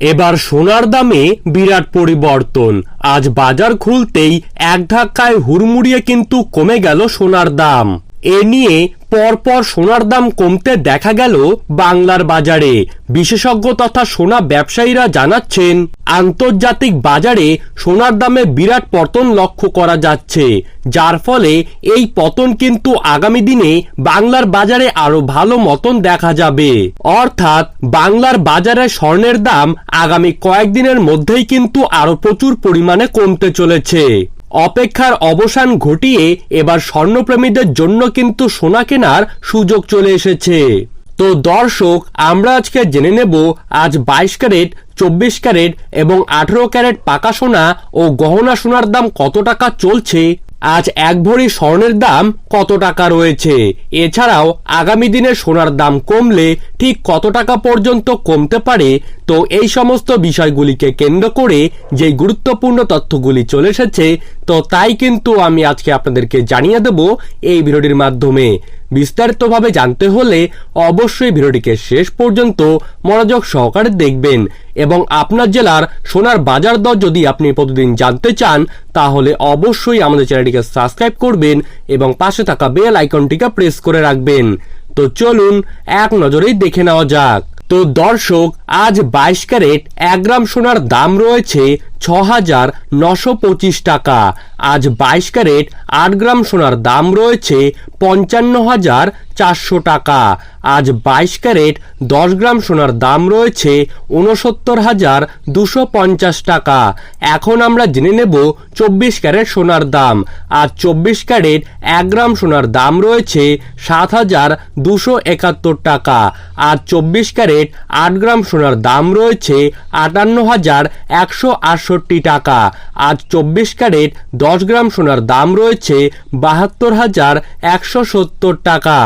এবার সোনার দামে বিরাট পরিবর্তন। আজ বাজার খুলতেই এক ধাক্কায় হুড়মুড়িয়ে কিন্তু কমে গেল সোনার দাম। এ নিয়ে পরপর সোনার দাম কমতে দেখা গেল বাংলার বাজারে। বিশেষজ্ঞ তথা সোনা ব্যবসায়ীরা জানাচ্ছেন, আন্তর্জাতিক বাজারে সোনার দামে বিরাট পতন লক্ষ্য করা যাচ্ছে, যার ফলে এই পতন কিন্তু আগামী দিনে বাংলার বাজারে আরও ভালো মতন দেখা যাবে। অর্থাৎ বাংলার বাজারে স্বর্ণের দাম আগামী কয়েকদিনের মধ্যেই কিন্তু আরও প্রচুর পরিমাণে কমতে চলেছে। অপেক্ষার অবসান ঘটিয়ে এবার স্বর্ণপ্রেমীদের জন্য কিন্তু সোনা কেনার সুযোগ চলে এসেছে। তো দর্শক, আমরা আজকে জেনে নেব আজ বাইশ ক্যারেট, চব্বিশ ক্যারেট এবং আঠেরো ক্যারেট পাকা সোনা ও গহনা সোনার দাম কত টাকা চলছে আজ এক ভরি স্বর্ণের দাম কত টাকা রয়েছে? এছাড়াও আগামী দিনে সোনার দাম কমলে ঠিক কত টাকা পর্যন্ত কমতে পারে? তো এই সমস্ত বিষয়গুলিকে কেন্দ্র করে যে গুরুত্বপূর্ণ তথ্যগুলি চলে এসেছে, তো তাই কিন্তু আমি আজকে আপনাদেরকে জানিয়ে দেব এই ভিডিওটির মাধ্যমে। বিস্তারিতভাবে জানতে হলে অবশ্যই ভিডিওটিকে শেষ পর্যন্ত মনোযোগ সহকারে দেখবেন। এবং আপনার জেলার সোনার বাজার দর যদি আপনি প্রতিদিন জানতে চান, তাহলে অবশ্যই আমাদের চ্যানেলটিকে সাবস্ক্রাইব করবেন এবং পাশে থাকা বেল আইকনটিকে প্রেস করে রাখবেন। তো চলুন, এক নজরেই দেখে নেওয়া যাক। তো দর্শক, আজ বাইশ ক্যারেট এক গ্রাম সোনার দাম রয়েছে ছ হাজার নশো পঁচিশ টাকা। আজ বাইশ ক্যারেট আট গ্রাম সোনার দাম রয়েছে পঞ্চান্ন হাজার চারশো টাকা। আজ বাইশ ক্যারেট দশ গ্রাম সোনার দাম রয়েছে উনসত্তর হাজার দুশো পঞ্চাশ টাকা। এখন আমরা জেনে নেব চব্বিশ ক্যারেট সোনার দাম। আজ চব্বিশ ক্যারেট এক গ্রাম সোনার দাম রয়েছে সাত হাজার দুশো একাত্তর টাকা। আজ চব্বিশ ক্যারেট আট গ্রাম সোনার দাম রয়েছে আটান্ন হাজার একশো আটষট্টি টাকা। আজ চব্বিশ ক্যারেট, দশ গ্রাম সোনার দাম রয়েছে বাহাত্তর হাজার একশো সত্তর টাকা।